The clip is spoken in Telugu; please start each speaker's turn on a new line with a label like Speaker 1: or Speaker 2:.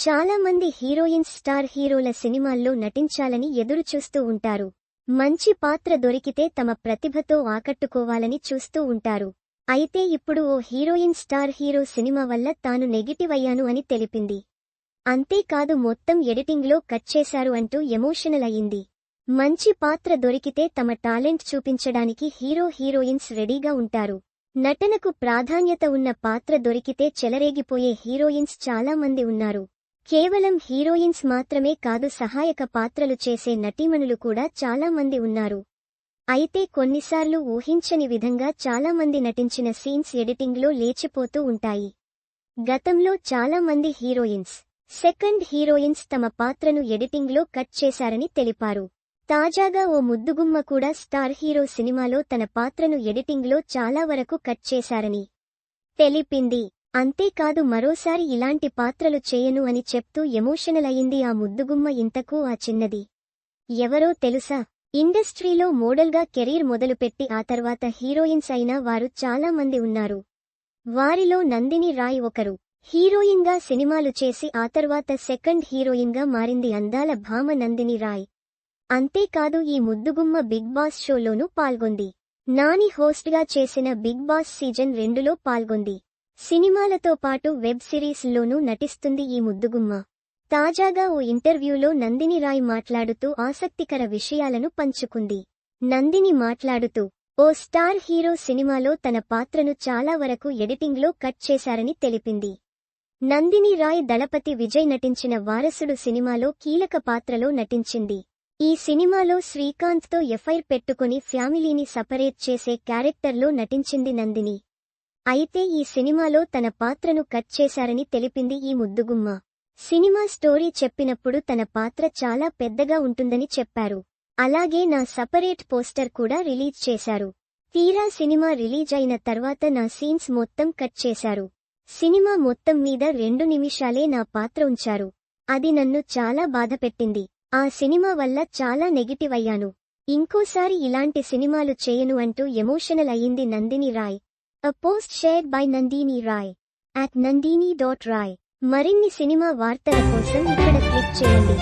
Speaker 1: చాలా మంది హీరోయిన్స్ స్టార్ హీరోల సినిమాల్లో నటించాలని ఎదురుచూస్తూ ఉంటారు. మంచి పాత్ర దొరికితే తమ ప్రతిభతో ఆకట్టుకోవాలని చూస్తూ ఉంటారు. అయితే ఇప్పుడు ఓ హీరోయిన్ స్టార్ హీరో సినిమా వల్ల తాను నెగిటివ్ అయ్యాను అని తెలిపింది. అంతేకాదు మొత్తం ఎడిటింగ్లో కట్ చేశారు అంటూ ఎమోషనల్ అయింది మంచి పాత్ర దొరికితే తమ టాలెంట్ చూపించడానికి హీరో హీరోయిన్స్ రెడీగా ఉంటారు. నటనకు ప్రాధాన్యత ఉన్న పాత్ర దొరికితే చెలరేగిపోయే హీరోయిన్స్ చాలా మంది ఉన్నారు. కేవలం హీరోయిన్స్ మాత్రమే కాదు సహాయక పాత్రలు చేసే నటీమణులు కూడా చాలా మంది ఉన్నారు. అయితే కొన్నిసార్లు ఊహించని విధంగా చాలా మంది నటించిన సీన్స్ ఎడిటింగ్లో లేచిపోతూ ఉంటాయి. గతంలో చాలా మంది హీరోయిన్స్ సెకండ్ హీరోయిన్స్ తమ పాత్రను ఎడిటింగ్లో కట్ చేశారని తెలిపారు. తాజాగా ఓ ముద్దుగుమ్మ కూడా స్టార్ హీరో సినిమాలో తన పాత్రను ఎడిటింగ్లో చాలా వరకు కట్ చేశారని తెలిపింది. అంతేకాదు మరోసారి ఇలాంటి పాత్రలు చేయను అని చెప్తూ ఎమోషనల్ అయింది ఆ ముద్దుగుమ్మ ఇంతకూ ఆ చిన్నది. ఎవరో తెలుసా? ఇండస్ట్రీలో మోడల్గా కెరీర్ మొదలుపెట్టి ఆ తర్వాత హీరోయిన్స్ అయిన వారు చాలా మంది ఉన్నారు. వారిలో నందిని రాయ్ ఒకరు. హీరోయిన్గా సినిమాలు చేసి ఆ తర్వాత సెకండ్ హీరోయిన్గా మారింది అందాల భామ నందిని రాయ్. అంతేకాదు ఈ ముద్దుగుమ్మ బిగ్ బాస్ షోలోనూ పాల్గొంది. నాని హోస్ట్గా చేసిన బిగ్ బాస్ సీజన్ రెండులో పాల్గొంది. సినిమాలతో పాటు వెబ్ సిరీస్లోనూ నటిస్తుంది ఈ ముద్దుగుమ్మ. తాజాగా ఓ ఇంటర్వ్యూలో నందిని రాయ్ మాట్లాడుతూ ఆసక్తికర విషయాలను పంచుకుంది. నందిని మాట్లాడుతూ ఓ స్టార్ హీరో సినిమాలో తన పాత్రను చాలా వరకు ఎడిటింగ్లో కట్ చేశారని తెలిపింది. నందిని రాయ్ దళపతి విజయ్ నటించిన వారసుడు సినిమాలో కీలక పాత్రలో నటించింది. ఈ సినిమాలో శ్రీకాంత్తో ఎఫ్ఐఆర్ పెట్టుకుని ఫ్యామిలీని సపరేట్ చేసే క్యారెక్టర్లో నటించింది నందిని. అయితే ఈ సినిమాలో తన పాత్రను కట్ చేశారని తెలిపింది ఈ ముద్దుగుమ్మ. సినిమా స్టోరీ చెప్పినప్పుడు తన పాత్ర చాలా పెద్దగా ఉంటుందని చెప్పారు. అలాగే నా సపరేట్ పోస్టర్ కూడా రిలీజ్ చేశారు. తీరా సినిమా రిలీజ్ అయిన తర్వాత నా సీన్స్ మొత్తం కట్ చేశారు. సినిమా మొత్తం మీద రెండు నిమిషాలే నా పాత్ర ఉంచారు. అది నన్ను చాలా బాధపెట్టింది ఆ సినిమా వల్ల చాలా నెగిటివ్ అయ్యాను. ఇంకోసారి ఇలాంటి సినిమాలు చేయను అంటూ ఎమోషనల్ అయ్యింది Nandini Rai. A post shared by Nandini Rai at Nandini dot Rai మరిన్ని సినిమా వార్తల కోసం ఇక్కడ క్లిక్ చేయండి.